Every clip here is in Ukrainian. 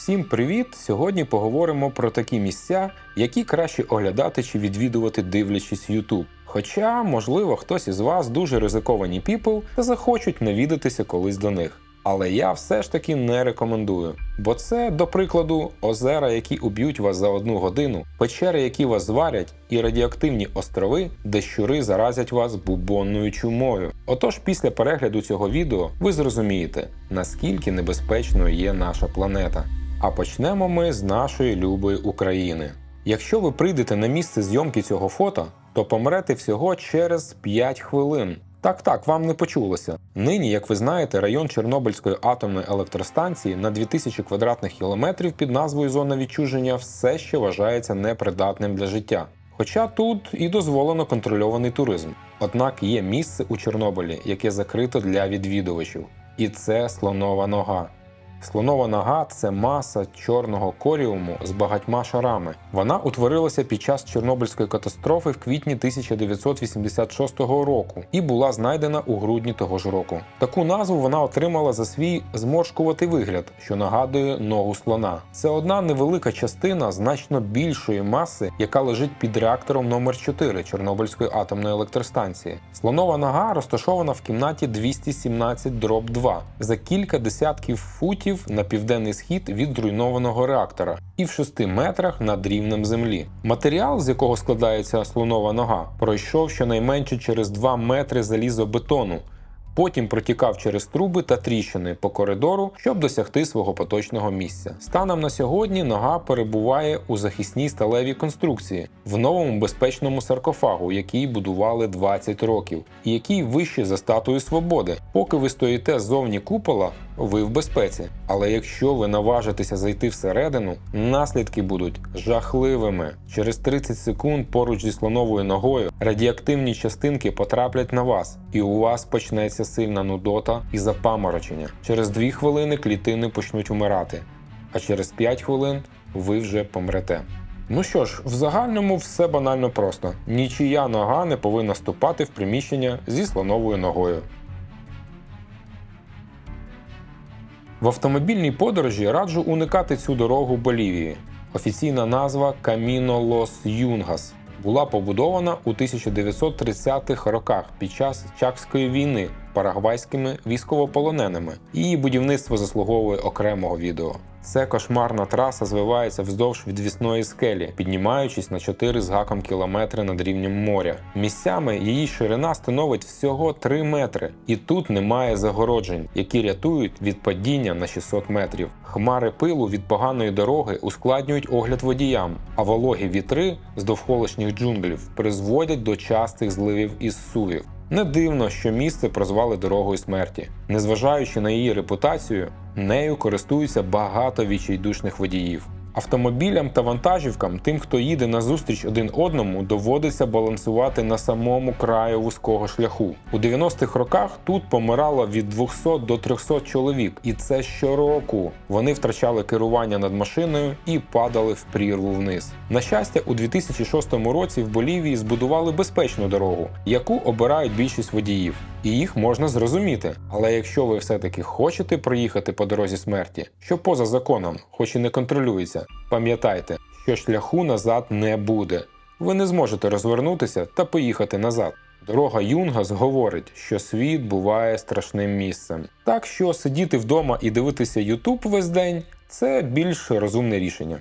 Всім привіт! Сьогодні поговоримо про такі місця, які краще оглядати чи відвідувати, дивлячись YouTube. Хоча, можливо, хтось із вас дуже ризиковані піпл та захочуть навідатися колись до них. Але я все ж таки не рекомендую. Бо це, до прикладу, озера, які уб'ють вас за одну годину, печери, які вас зварять, і радіоактивні острови, де щури заразять вас бубонною чумою. Отож, після перегляду цього відео ви зрозумієте, наскільки небезпечною є наша планета. А почнемо ми з нашої любої України. Якщо ви прийдете на місце зйомки цього фото, то помрете всього через 5 хвилин. Так, так, вам не почулося. Нині, як ви знаєте, район Чорнобильської атомної електростанції на 2000 квадратних кілометрів під назвою Зона відчуження все ще вважається непридатним для життя. Хоча тут і дозволено контрольований туризм. Однак є місце у Чорнобилі, яке закрито для відвідувачів, і це слонова нога. Слонова нога це маса чорного коріуму з багатьма шарами. Вона утворилася під час Чорнобильської катастрофи в квітні 1986 року і була знайдена у грудні того ж року. Таку назву вона отримала за свій зморшкуватий вигляд, що нагадує ногу слона. Це одна невелика частина значно більшої маси, яка лежить під реактором номер 4 Чорнобильської атомної електростанції. Слонова нога розташована в кімнаті 217 дроб 2 за кілька десятків футів на південний схід від зруйнованого реактора і в 6 метрах над рівнем землі. Матеріал, з якого складається слонова нога, пройшов щонайменше через 2 метри залізобетону. Потім протікав через труби та тріщини по коридору, щоб досягти свого поточного місця. Станом на сьогодні нога перебуває у захисній сталевій конструкції в новому безпечному саркофагу, який будували 20 років, і який вище за статую свободи. Поки ви стоїте ззовні купола, ви в безпеці. Але якщо ви наважитеся зайти всередину, наслідки будуть жахливими. Через 30 секунд поруч зі слоновою ногою радіоактивні частинки потраплять на вас, і у вас почнеться сильна нудота і запаморочення. Через 2 хвилини клітини почнуть вмирати, а через 5 хвилин ви вже помрете. Ну що ж, в загальному все банально просто: нічия нога не повинна ступати в приміщення зі слоновою ногою. В автомобільній подорожі раджу уникати цю дорогу Болівії. Офіційна назва Каміно Лос Юнгас була побудована у 1930-х роках під час Чакської війни парагвайськими військовополоненими. Її будівництво заслуговує окремого відео. Це кошмарна траса звивається вздовж відвісної скелі, піднімаючись на 4 з гаком кілометри над рівнем моря. Місцями її ширина становить всього 3 метри, і тут немає загороджень, які рятують від падіння на 600 метрів. Хмари пилу від поганої дороги ускладнюють огляд водіям, а вологі вітри з довколишніх джунглів призводять до частих зливів із сувів. Не дивно, що місце прозвали дорогою смерті. Незважаючи на її репутацію, нею користуються багато відчайдушних водіїв. Автомобілям та вантажівкам, тим, хто їде назустріч один одному, доводиться балансувати на самому краю вузького шляху. У 90-х роках тут помирало від 200 до 300 чоловік, і це щороку. Вони втрачали керування над машиною і падали в прірву вниз. На щастя, у 2006 році в Болівії збудували безпечну дорогу, яку обирають більшість водіїв. І їх можна зрозуміти. Але якщо ви все-таки хочете проїхати по дорозі смерті, що поза законом, хоч і не контролюється, пам'ятайте, що шляху назад не буде. Ви не зможете розвернутися та поїхати назад. Дорога Юнгас говорить, що світ буває страшним місцем. Так що сидіти вдома і дивитися Ютуб весь день це більш розумне рішення.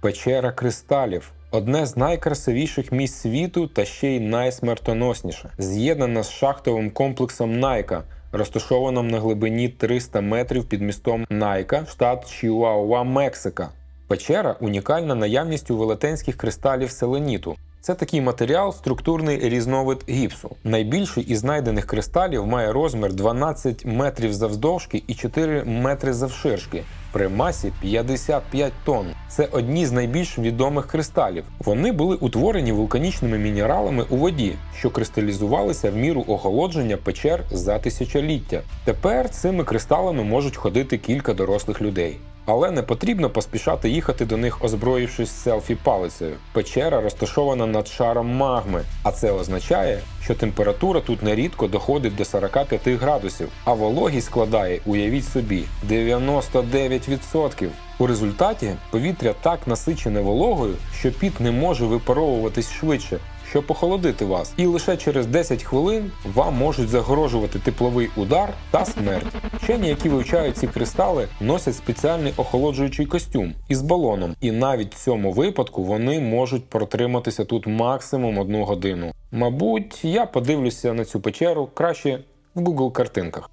Печера кристалів одне з найкрасивіших місць світу та ще й найсмертоносніше, з'єднана з шахтовим комплексом Найка, розташованим на глибині 300 метрів під містом Найка, штат Чіуауа, Мексика. Печера унікальна наявністю велетенських кристалів селеніту. Це такий матеріал, структурний різновид гіпсу. Найбільший із знайдених кристалів має розмір 12 метрів завздовжки і 4 метри завширшки при масі 55 тонн. Це одні з найбільш відомих кристалів. Вони були утворені вулканічними мінералами у воді, що кристалізувалися в міру охолодження печер за тисячоліття. Тепер цими кристалами можуть ходити кілька дорослих людей. Але не потрібно поспішати їхати до них, озброївшись селфі палицею. Печера розташована над шаром магми, а це означає, що температура тут нерідко доходить до 45 градусів, а вологість складає, уявіть собі, 99%. У результаті повітря так насичене вологою, що піт не може випаровуватись швидше, щоб охолодити вас, і лише через 10 хвилин вам можуть загрожувати тепловий удар та смерть. Вчені, які вивчають ці кристали, носять спеціальний охолоджуючий костюм із балоном, і навіть в цьому випадку вони можуть протриматися тут максимум одну годину. Мабуть, я подивлюся на цю печеру краще в Google картинках.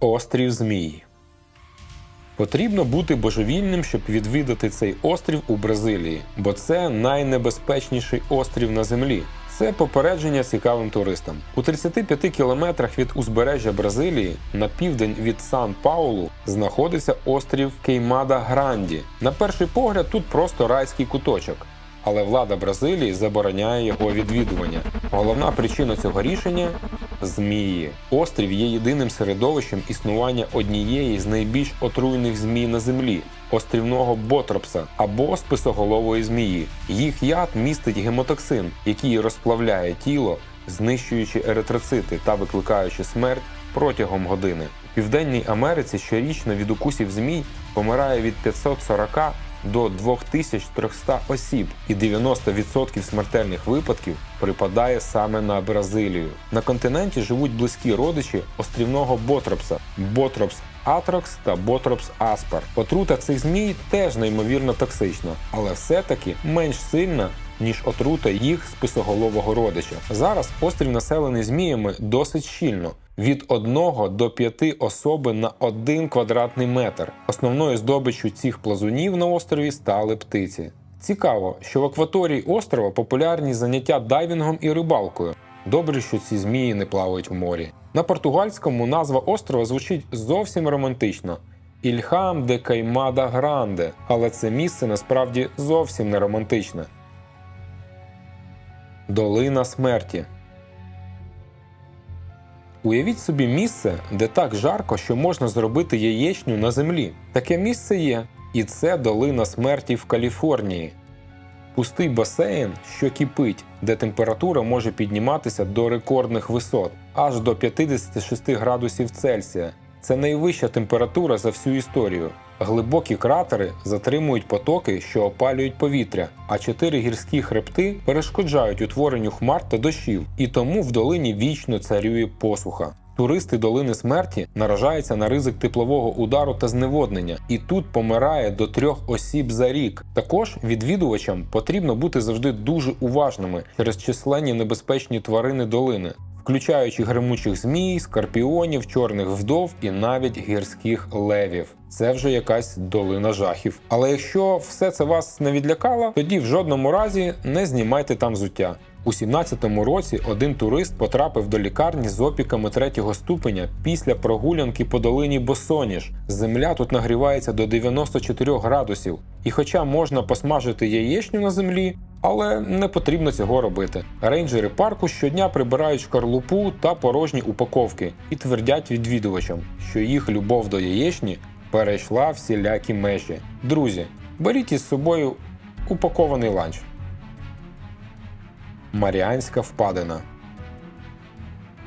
Острів Змій Потрібно бути божевільним, щоб відвідати цей острів у Бразилії, бо це найнебезпечніший острів на землі. Це попередження цікавим туристам. У 35 кілометрах від узбережжя Бразилії на південь від Сан-Паулу знаходиться острів Кеймада Гранді. На перший погляд, тут просто райський куточок. Але влада Бразилії забороняє його відвідування. Головна причина цього рішення змії. Острів є єдиним середовищем існування однієї з найбільш отруйних змій на землі острівного ботропса або списоголової змії. Їх яд містить гемотоксин, який розплавляє тіло, знищуючи еритроцити та викликаючи смерть протягом години. У Південній Америці щорічно від укусів змій помирає від 540 до 2300 осіб, і 90% смертельних випадків припадає саме на Бразилію. На континенті живуть близькі родичі острівного ботропса ботропс атрокс та ботропс аспар. Отрута цих змій теж неймовірно токсична, але все-таки менш сильна. Ніж отрута їх списоголового родича. Зараз острів населений зміями досить щільно від 1 до 5 особи на 1 квадратний метр. Основною здобиччю цих плазунів на острові стали птиці. Цікаво, що в акваторії острова популярні заняття дайвінгом і рибалкою. Добре, що ці змії не плавають в морі. На португальському назва острова звучить зовсім романтично. Ільхам де Каймада Гранде, але це місце насправді зовсім не романтичне. Долина смерті. Уявіть собі місце, де так жарко, що можна зробити яєчню на землі. Таке місце є, і це долина смерті в Каліфорнії. Пустий басейн, що кипить, де температура може підніматися до рекордних висот аж до 56 градусів Цельсія. Це найвища температура за всю історію. Глибокі кратери затримують потоки, що опалюють повітря, а чотири гірські хребти перешкоджають утворенню хмар та дощів, і тому в долині вічно царює посуха. Туристи долини смерті наражаються на ризик теплового удару та зневоднення, і тут помирає до трьох осіб за рік. Також відвідувачам потрібно бути завжди дуже уважними через численні небезпечні тварини долини включаючи гримучих змій, скорпіонів, чорних вдов і навіть гірських левів. Це вже якась долина жахів. Але якщо все це вас не відлякало, тоді в жодному разі не знімайте там взуття. У 17-му році один турист потрапив до лікарні з опіками третього ступеня після прогулянки по долині Босоніж. Земля тут нагрівається до 94 градусів, і хоча можна посмажити яєчню на землі, але не потрібно цього робити. Рейнджери парку щодня прибирають шкарлупу та порожні упаковки і твердять відвідувачам, що їх любов до яєчні перейшла всілякі межі. Друзі, беріть із собою упакований ланч. Маріанська впадина.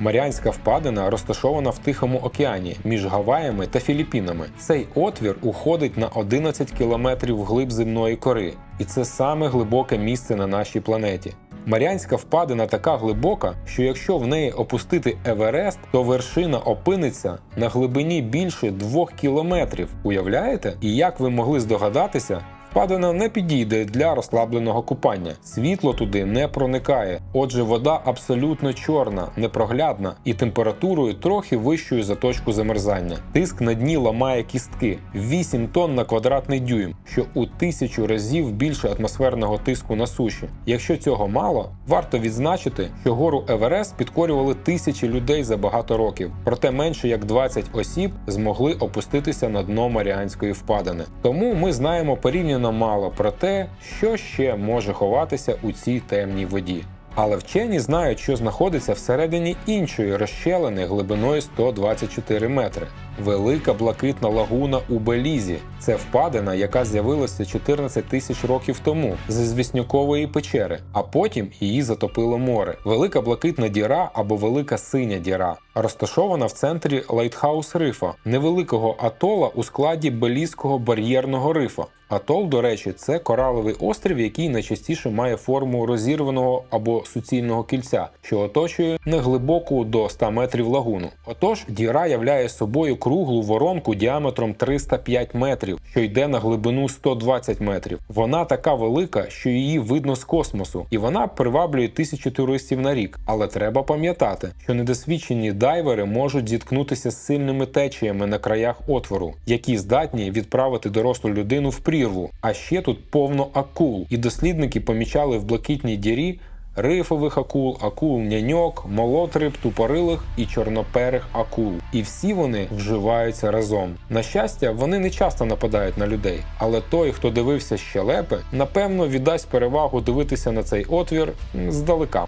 Маріанська впадина розташована в Тихому океані між Гаваями та Філіппінами. Цей отвір уходить на 11 кілометрів вглиб земної кори, і це саме глибоке місце на нашій планеті. Маріанська впадина така глибока, що якщо в неї опустити Еверест, то вершина опиниться на глибині більше двох кілометрів. Уявляєте? І як ви могли здогадатися, Впадина не підійде для розслабленого купання. Світло туди не проникає, отже, вода абсолютно чорна, непроглядна і температурою трохи вищою за точку замерзання. Тиск на дні ламає кістки 8 тонн на квадратний дюйм, що у тисячу разів більше атмосферного тиску на суші. Якщо цього мало, варто відзначити, що гору Еверест підкорювали тисячі людей за багато років, проте менше як 20 осіб змогли опуститися на дно Маріанської впадини. Тому ми знаємо порівняно мало про те, що ще може ховатися у цій темній воді. Але вчені знають, що знаходиться всередині іншої розщелини глибиною 124 метри. Велика блакитна лагуна у Белізі. Це впадина, яка з'явилася 14 тисяч років тому зі звіснюкової печери, а потім її затопило море. Велика блакитна діра або велика синя діра, розташована в центрі Лайтхаус рифа, невеликого атола у складі Белізького бар'єрного рифа. Атол, до речі, це кораловий острів, який найчастіше має форму розірваного або суцільного кільця, що оточує неглибоку до 100 метрів лагуну. Отож, діра являє собою круглу воронку діаметром 305 метрів, що йде на глибину 120 метрів. Вона така велика, що її видно з космосу, і вона приваблює тисячі туристів на рік. Але треба пам'ятати, що недосвідчені дайвери можуть зіткнутися з сильними течіями на краях отвору, які здатні відправити дорослу людину в прірву. А ще тут повно акул, і дослідники помічали в блакитній дірі рифових акул, акул няньок, молотриб, тупорилих і чорноперих акул. І всі вони вживаються разом. На щастя, вони не часто нападають на людей, але той, хто дивився щелепи, напевно віддасть перевагу дивитися на цей отвір здалека.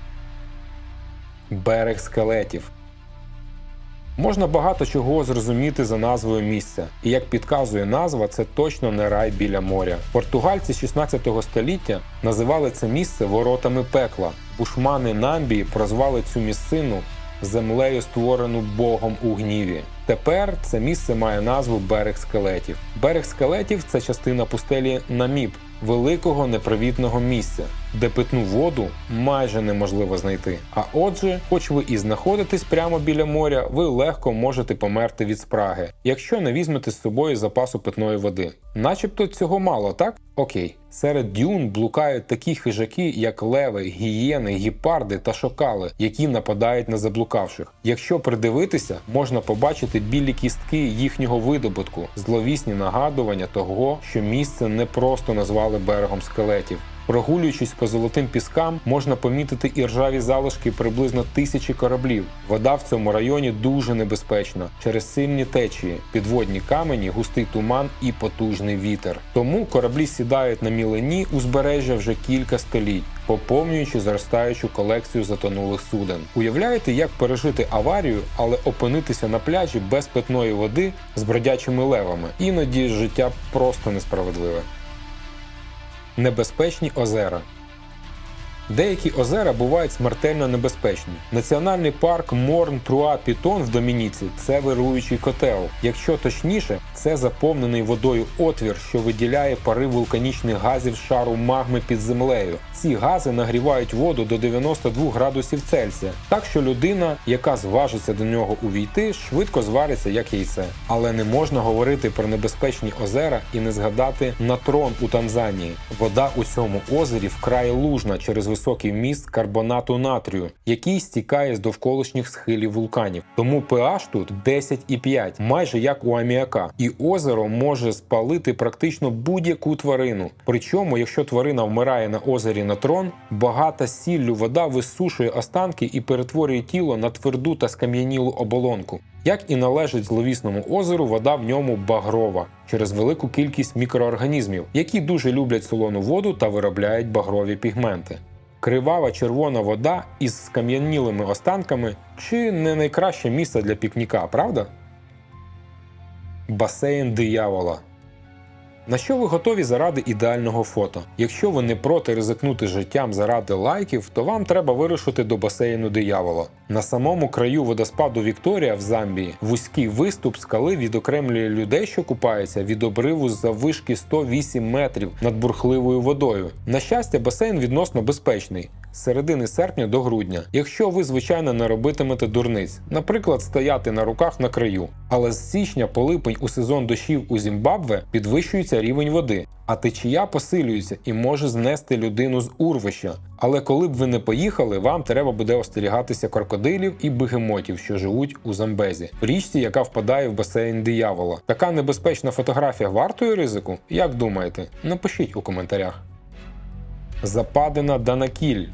Берег скелетів. Можна багато чого зрозуміти за назвою місця, і як підказує назва, це точно не рай біля моря. Португальці 16 століття називали це місце воротами пекла. Бушмани Намбії прозвали цю місцину землею, створену Богом у гніві. Тепер це місце має назву берег скелетів. Берег скелетів це частина пустелі Наміб, великого непривітного місця, де питну воду майже неможливо знайти. А отже, хоч ви і знаходитесь прямо біля моря, ви легко можете померти від спраги, якщо не візьмете з собою запасу питної води. Начебто цього мало, так? Окей. Серед дюн блукають такі хижаки, як леви, гієни, гіпарди та шокали, які нападають на заблукавших. Якщо придивитися, можна побачити білі кістки їхнього видобутку, зловісні нагадування того, що місце не просто назвали берегом скелетів. Прогулюючись по золотим піскам, можна помітити і ржаві залишки приблизно тисячі кораблів. Вода в цьому районі дуже небезпечна через сильні течії, підводні камені, густий туман і потужний вітер. Тому кораблі сідають на мілені узбережжя вже кілька століть. Поповнюючи зростаючу колекцію затонулих суден, уявляєте, як пережити аварію, але опинитися на пляжі без питної води з бродячими левами. Іноді життя просто несправедливе. Небезпечні озера. Деякі озера бувають смертельно небезпечні. Національний парк Морн Труа Пітон в Домініці це вируючий котел. Якщо точніше, це заповнений водою отвір, що виділяє пари вулканічних газів шару магми під землею. Ці гази нагрівають воду до 92 градусів Цельсія, так що людина, яка зважиться до нього увійти, швидко звариться як яйце. Але не можна говорити про небезпечні озера і не згадати натрон у Танзанії. Вода у цьому озері вкрай лужна через високий вміст карбонату натрію, який стікає з довколишніх схилів вулканів. Тому pH тут 10,5, майже як у аміака. І озеро може спалити практично будь-яку тварину. Причому, якщо тварина вмирає на озері Натрон, багата сіллю вода висушує останки і перетворює тіло на тверду та скам'янілу оболонку. Як і належить зловісному озеру, вода в ньому багрова через велику кількість мікроорганізмів, які дуже люблять солону воду та виробляють багрові пігменти. Кривава червона вода із скам'янілими останками чи не найкраще місце для пікніка, правда? Басейн диявола. На що ви готові заради ідеального фото? Якщо ви не проти ризикнути життям заради лайків, то вам треба вирушити до басейну диявола. На самому краю водоспаду Вікторія в Замбії вузький виступ скали відокремлює людей, що купаються від обриву з заввишки 108 метрів над бурхливою водою. На щастя, басейн відносно безпечний. З середини серпня до грудня, якщо ви звичайно не робитимете дурниць, наприклад, стояти на руках на краю. Але з січня по липень у сезон дощів у Зімбабве підвищується рівень води, а течія посилюється і може знести людину з урвища. Але коли б ви не поїхали, вам треба буде остерігатися крокодилів і бегемотів, що живуть у Замбезі, в річці, яка впадає в басейн диявола. Така небезпечна фотографія вартує ризику? Як думаєте? Напишіть у коментарях. Западина Данакіль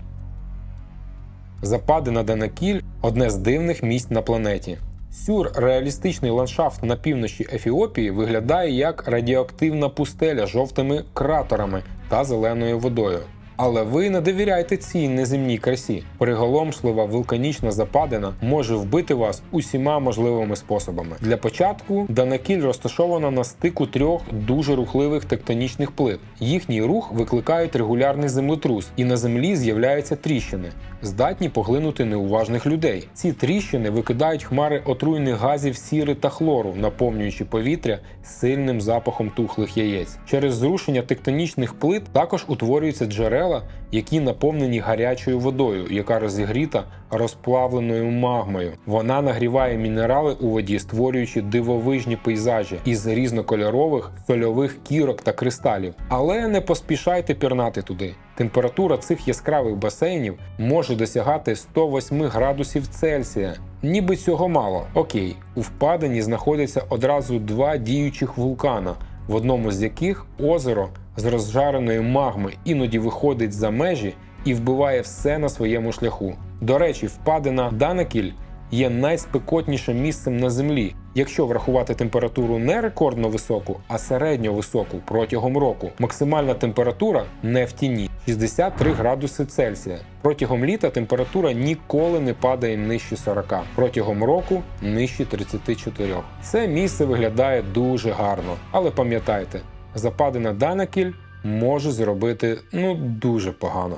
Западина Данакіль одне з дивних місць на планеті. Сюрреалістичний ландшафт на півночі Ефіопії виглядає як радіоактивна пустеля жовтими кратерами та зеленою водою. Але ви не довіряйте цій неземній красі. Приголомшлива вулканічна западина може вбити вас усіма можливими способами. Для початку Данакіль розташована на стику трьох дуже рухливих тектонічних плит. Їхній рух викликають регулярний землетрус, і на землі з'являються тріщини, здатні поглинути неуважних людей. Ці тріщини викидають хмари отруйних газів сіри та хлору, наповнюючи повітря сильним запахом тухлих яєць. Через зрушення тектонічних плит також утворюються джерела, які наповнені гарячою водою, яка розігріта розплавленою магмою. Вона нагріває мінерали у воді, створюючи дивовижні пейзажі із різнокольорових сольових кірок та кристалів. Але не поспішайте пірнати туди. Температура цих яскравих басейнів може досягати 108 градусів Цельсія. Ніби цього мало. Окей, у впадині знаходяться одразу два діючих вулкана, в одному з яких озеро з розжареної магми іноді виходить за межі і вбиває все на своєму шляху. До речі, впадина Данакіль є найспекотнішим місцем на землі, якщо врахувати температуру не рекордно високу, а середньо високу протягом року. Максимальна температура не в тіні 63 градуси Цельсія. Протягом літа температура ніколи не падає нижче 40, протягом року нижче 34. Це місце виглядає дуже гарно, але пам'ятайте, западина Данакіль може зробити ну дуже погано.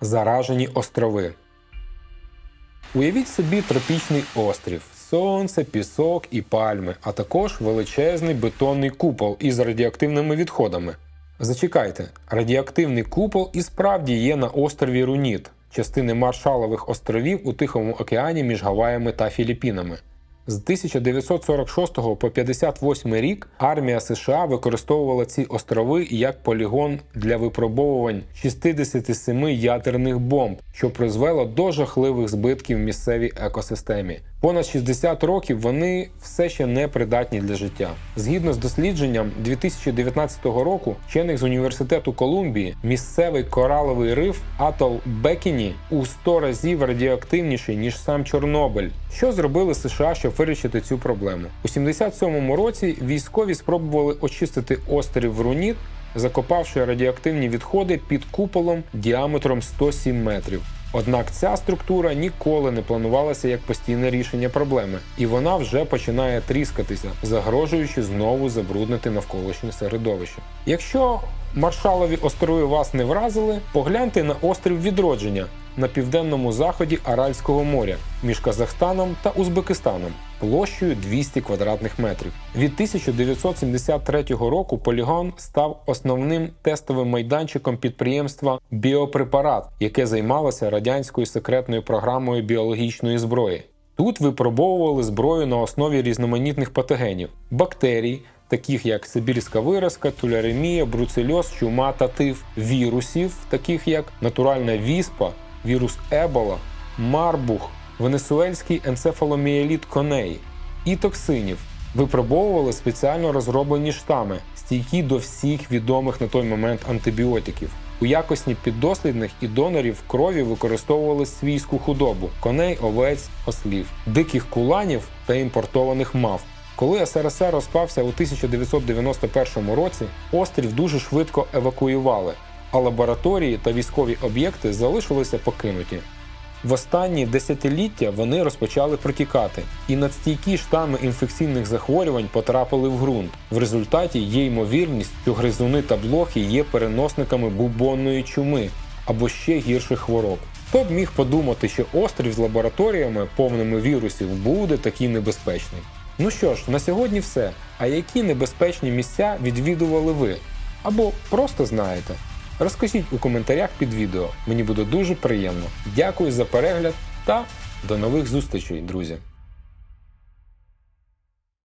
Заражені острови. Уявіть собі тропічний острів, сонце, пісок і пальми, а також величезний бетонний купол із радіоактивними відходами. Зачекайте, радіоактивний купол і справді є на острові Руніт, частини Маршалових островів у Тихому океані між Гаваями та Філіппінами. З 1946 по 58 рік армія США використовувала ці острови як полігон для випробовувань 67 ядерних бомб, що призвело до жахливих збитків в місцевій екосистемі. Понад 60 років вони все ще не придатні для життя. Згідно з дослідженням 2019 року, вчених з університету Колумбії, місцевий кораловий риф атол Бекіні у 100 разів радіоактивніший ніж сам Чорнобиль. Що зробили США, щоб вирішити цю проблему? У 77-му році військові спробували очистити острів Руніт, закопавши радіоактивні відходи під куполом діаметром 107 метрів. Однак ця структура ніколи не планувалася як постійне рішення проблеми, і вона вже починає тріскатися, загрожуючи знову забруднити навколишнє середовище. Якщо маршалові острови вас не вразили, погляньте на острів відродження на південному заході Аральського моря між Казахстаном та Узбекистаном площею 200 квадратних метрів. Від 1973 року полігон став основним тестовим майданчиком підприємства Біопрепарат, яке займалося радянською секретною програмою біологічної зброї. Тут випробовували зброю на основі різноманітних патогенів, бактерій, таких як сибірська виразка, туляремія, бруцельоз, чума та тиф, вірусів, таких як натуральна віспа, вірус Ебола, марбух, венесуельський енцефаломіеліт коней і токсинів. Випробовували спеціально розроблені штами, стійкі до всіх відомих на той момент антибіотиків. У якості піддослідних і донорів крові використовували свійську худобу коней, овець, ослів, диких куланів та імпортованих мав. Коли СРСР розпався у 1991 році, острів дуже швидко евакуювали, а лабораторії та військові об'єкти залишилися покинуті. В останні десятиліття вони розпочали протікати, і надстійкі штами інфекційних захворювань потрапили в ґрунт. В результаті є ймовірність, що гризуни та блохи є переносниками бубонної чуми або ще гірших хвороб. Хто б міг подумати, що острів з лабораторіями, повними вірусів, буде такий небезпечний? Ну що ж, на сьогодні все. А які небезпечні місця відвідували ви? Або просто знаєте? Розкажіть у коментарях під відео. Мені буде дуже приємно. Дякую за перегляд та до нових зустрічей, друзі!